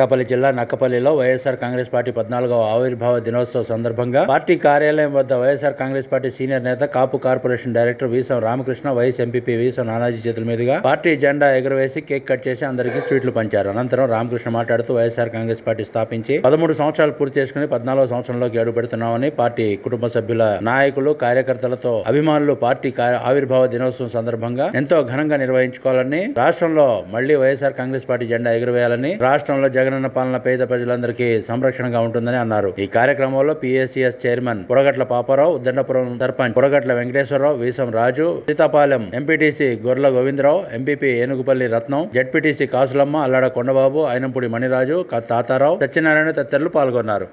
అనకాపల్లి జిల్లా నక్కపల్లిలో వైఎస్ఆర్ కాంగ్రెస్ పార్టీ పద్నాలుగవ ఆవిర్భావ దినోత్సవ సందర్భంగా పార్టీ కార్యాలయం వద్ద వైఎస్ఆర్ కాంగ్రెస్ పార్టీ సీనియర్ నేత Kapu corporation director Veesam Ramakrishna vice MPP Veesam Nanaji చేతుల మీదుగా పార్టీ జెండా ఎగురవేసి కేక్ కట్ చేసి అందరికీ స్వీట్లు పంచారు. అనంతరం రామకృష్ణ మాట్లాడుతూ వైఎస్ఆర్ కాంగ్రెస్ పార్టీ స్థాపించి పదమూడు సంవత్సరాలు పూర్తి చేసుకుని పద్నాలుగో సంవత్సరంలోకి అడుగు పెడుతున్నామని పార్టీ కుటుంబ సభ్యుల నాయకులు కార్యకర్తలతో అభిమానులు పార్టీ ఆవిర్భావ దినోత్సవం సందర్భంగా ఎంతో ఘనంగా నిర్వహించుకోవాలని రాష్ట్రంలో మళ్ళీ వైఎస్ఆర్ కాంగ్రెస్ పార్టీ జెండా ఎగురవేయాలని రాష్ట్రంలో జగన్ జగనన్న పాలన పేద ప్రజలందరికీ సంరక్షణగా ఉంటుందని అన్నారు. ఈ కార్యక్రమంలో PSCS chairman Puragatla Paparao Dandapuram sarpanch Puragatla Venkateswararao Veesam Raju Seethapalem MPTC Gorla Govindarao MPP Enugupalli Ratnam ZPTC Kasulamma Allada Kondababu Ayinampudi Maniraju Tatarao Satyanarayana తదితరులు పాల్గొన్నారు.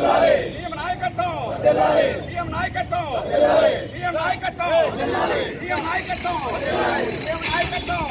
నాయకత్వం సీఎం నాయకత్వం. సీఎం నాయకత్వం. సీఎం నాయకత్వం. సీఎం నాయకత్వం. సీఎం నాయకత్వం.